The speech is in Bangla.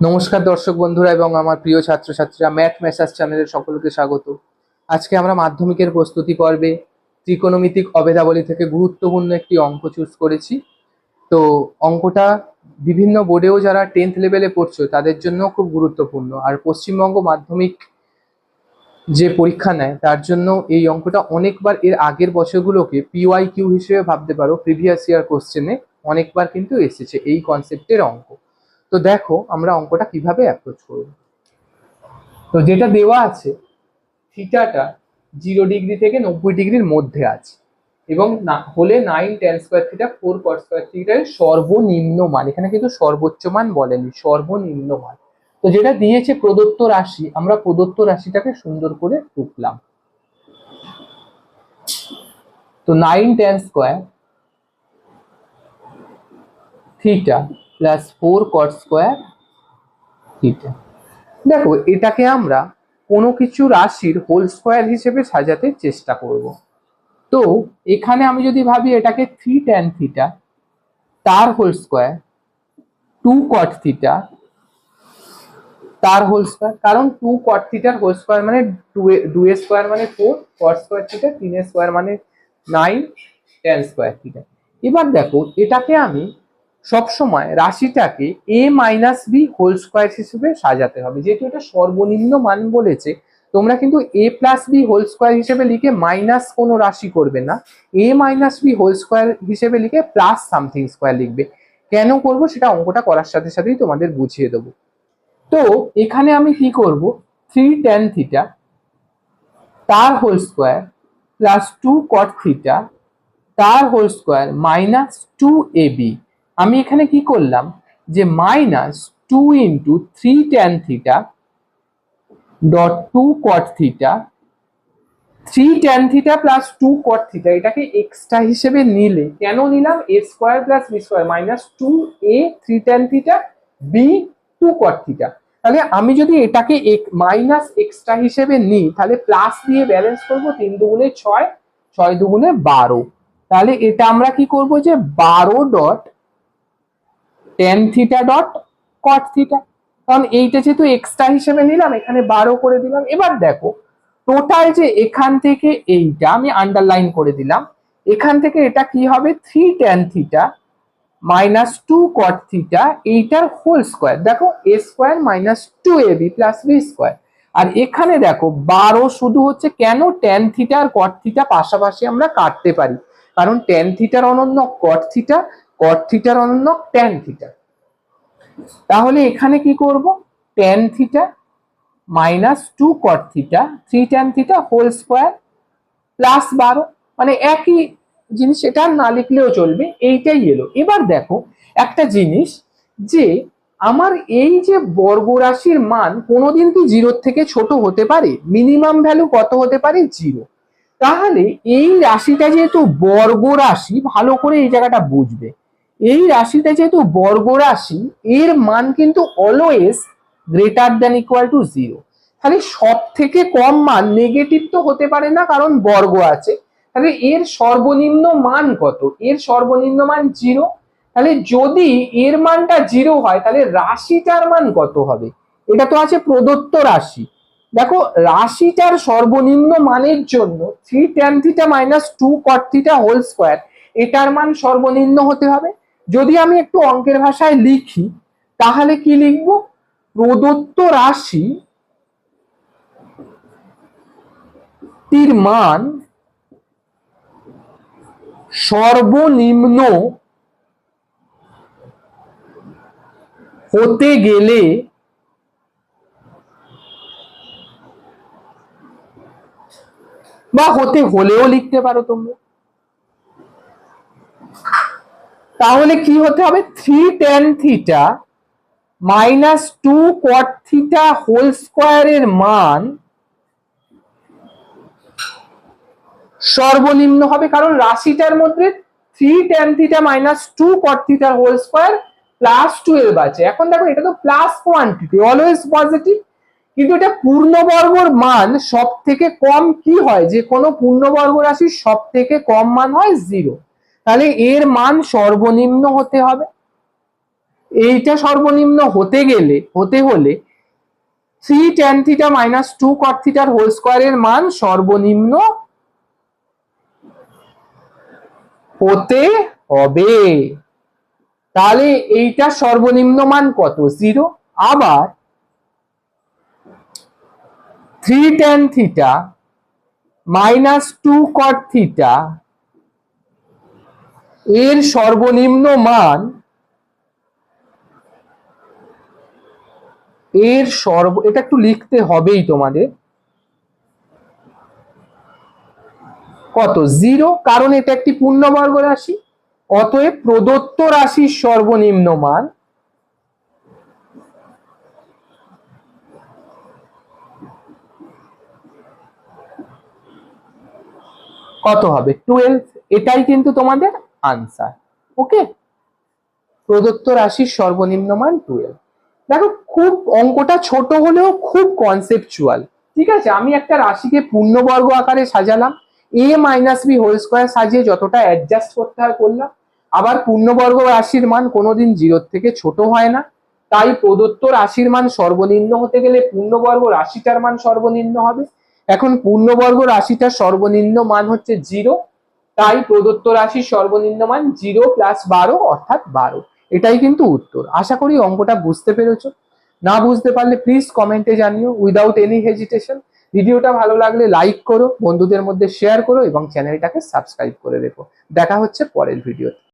নমস্কার দর্শক বন্ধুরা এবং আমার প্রিয় ছাত্রছাত্রীরা ম্যাথ মেসাজ চ্যানেলের সকলকে স্বাগত। আজকে আমরা মাধ্যমিকের প্রস্তুতি পর্বে ত্রিকোণমিতিক অবেদাবলী থেকে গুরুত্বপূর্ণ একটি অঙ্ক চুজ করেছি। তো অঙ্কটা বিভিন্ন বোর্ডেও যারা টেন্থ লেভেলে পড়ছো, তাদের জন্য খুব গুরুত্বপূর্ণ। আর পশ্চিমবঙ্গ মাধ্যমিক যে পরীক্ষা নেয়, তার জন্য এই অঙ্কটা অনেকবার এর আগের বছরগুলোকে পিওয়াই কিউ হিসেবে ভাবতে পারো প্রিভিয়াস ইয়ার কোশ্চেনে অনেকবার কিন্তু এসেছে এই কনসেপ্টের অঙ্ক। তো দেখো আমরা অঙ্কটা কীভাবে অ্যাপ্রোচ করব। তো যেটা দেওয়া আছে, থিটাটা জিরো ডিগ্রি থেকে নব্বই ডিগ্রির মধ্যে আছে এবং না, হলে nine tan square theta four cot square থিটার সর্বনিম্ন মান, এখানে কিন্তু সর্বোচ্চ মান বলেনি, সর্বনিম্ন মান। তো যেটা দিয়েছে প্রদত্ত রাশি, আমরা প্রদত্ত রাশিটাকে সুন্দর করে টুকলাম। তো nine tan square theta plus four cot square theta দেখো, এটাকে আমরা কোনো কিছু রাশির হোল স্কোয়ার হিসেবে সাজাতে চেষ্টা করব। তো, এখানে আমি যদি ভাবি এটাকে থ্রি ট্যান থিটা তার whole square two cot theta তার হোল স্কোয়ার কারণ টু কট থিটার হোল স্কোয়ার মানে টু এ স্কোয়ার মানে ফোর কট স্কোয়ার থিটা তিন স্কোয়ার মানে নাইন টেন স্কোয়ার থিটা এবার দেখো, এটাকে আমি সবসময় রাশিটাকে A minus B whole square হিসেবে সাজাতে হবে। যেহেতু এটা সর্বনিম্ন মান বলেছে, তোমরা কিন্তু A plus B whole square হিসেবে লিখে মাইনাস কোনো রাশি করবে না। A minus B whole square হিসেবে লিখে প্লাস সামথিং স্কোয়ার লিখবে। কেন করব? সেটা অঙ্কটা করার সাথে সাথেই তোমাদের বুঝিয়ে দেবো। তো এখানে আমি কি করব? থ্রি টেন থিটা তার whole square plus two cot theta তার whole square minus two A B আমি এখানে কি করলাম? যে minus two into three tan theta dot two cot theta three tan theta plus two cot theta এটাকে এক্সট্রা হিসেবে নিলে কেন নিলাম? A square plus B square minus two A three tan theta B two cot theta তাহলে আমি যদি এটাকে মাইনাস এক্সট্রা হিসেবে নিই, তাহলে প্লাস দিয়ে ব্যালেন্স করব তিন দুগুণে ছয় ছয় দুগুণে বারো। তাহলে এটা আমরা কি করব যে বারো dot tan theta dot cot theta কারণ এইটা যেহেতু এক্সট্রা হিসেবে নিলাম, এখানে বারো করে দিলাম। এবার দেখো টোটাল যে এখান থেকে এইটা, আমি আন্ডারলাইন করে দিলাম। এখান থেকে এটা কি হবে? Three tan theta minus two cot theta এইটার হোল স্কোয়ার দেখো A square minus two A B plus B square আর এখানে দেখো, বারো শুধু হচ্ছে কেন টেন থিটা আর কট থিটা পাশাপাশি আমরা কাটতে পারি? কারণ টেন থিটার অনন্য কট থিটা কট থিটার অনন্য টেন থিটা তাহলে এখানে কি করব? Tan theta minus two cot theta three tan theta whole square plus বারো। মানে একই জিনিস এটা না লিখলেও চলবে, এইটাই এলো। এবার দেখো একটা জিনিস যে আমার এই যে বর্গ রাশির মান কোনোদিন কি জিরোর থেকে ছোট হতে পারে? মিনিমাম ভ্যালু কত হতে পারে? জিরো। তাহলে এই রাশিটা যেহেতু বর্গ রাশি ভালো করে এই জায়গাটা বুঝবে। এই রাশিটা যেহেতু বর্গ রাশি, এর মান কিন্তু always greater than equal to zero তাহলে সব থেকে কম মান নেগেটিভ তো হতে পারে না, কারণ বর্গ আছে। তাহলে এর সর্বনিম্ন মান কত? এর সর্বনিম্ন মান জিরো তাহলে যদি এর মানটা জিরো হয়, তাহলে রাশিটার মান কত হবে? এটা তো আছে প্রদত্ত রাশি। দেখো, রাশিটার সর্বনিম্ন মানের জন্য three tan theta minus two cot theta whole square এটার মান সর্বনিম্ন হতে হবে। যদি আমি একটু অঙ্কের ভাষায় লিখি, তাহলে কি লিখব? প্রদত্ত রাশি টির মান সর্বনিম্ন হতে গেলে বা হতে হলেও লিখতে পারো তোমরা। তাহলে কি হতে হবে? Three tan theta minus two cot theta whole স্কোয়ারের মান সর্বনিম্ন হবে কারণ রাশিটার মধ্যে three tan theta minus two cot থিটার হোল স্কোয়ার প্লাস টুয়েলভ আছে। এখন দেখো, এটা তো প্লাস কোয়ান্টিটি অলওয়েজ পজিটিভ কিন্তু এটা পূর্ণবর্গর মান সব থেকে কম কি হয়? যে কোনো পূর্ণবর্গ রাশির সব থেকে কম মান হয় জিরো তাহলে এর মান সর্বনিম্ন হতে হবে। এইটা সর্বনিম্ন হতে গেলে, হতে হলে three tan theta minus two cot থিটার হোল স্কোয়ারের মান সর্বনিম্ন হতে হবে। তাহলে এইটা সর্বনিম্ন মান কত? জিরো আবার three tan theta minus two cot theta এর সর্বনিম্ন মান এর সর্ব, এটা একটু লিখতে হবেই তোমাদের। কত? জিরো? কারণ এটা একটি পূর্ণবর্গ রাশি। অতএব প্রদত্ত রাশির সর্বনিম্ন মান কত হবে? টুয়েলভ এটাই কিন্তু তোমাদের আনসার। ওকে? প্রদত্ত রাশির সর্বনিম্ন মান টুয়েলভ দেখো, খুব অঙ্কটা ছোট হলেও খুব কনসেপচুয়াল ঠিক আছে? আমি একটা রাশিকে পূর্ণবর্গ আকারে সাজালাম। A minus B whole square সাজিয়ে যতটা অ্যাডজাস্ট করতে হয় করলাম। আবার পূর্ণবর্গ রাশির মান কোনোদিন জিরোর থেকে ছোট হয় না। তাই প্রদত্ত রাশির মান সর্বনিম্ন হতে গেলে পূর্ণবর্গ রাশিটার মান সর্বনিম্ন হবে। এখন পূর্ণবর্গ রাশিটার সর্বনিম্ন মান হচ্ছে জিরো তাই প্রদত্ত রাশির সর্বনিম্ন মান জিরো প্লাস বারো অর্থাৎ বারো। এটাই কিন্তু উত্তর। আশা করি অঙ্কটা বুঝতে পেরেছ। না বুঝতে পারলে প্লিজ কমেন্টে জানিও উইদাউট এনি হেজিটেশন ভিডিওটা ভালো লাগলে লাইক করো, বন্ধুদের মধ্যে শেয়ার করো এবং চ্যানেলটাকে সাবস্ক্রাইব করে রেখো। দেখা হচ্ছে পরের ভিডিওতে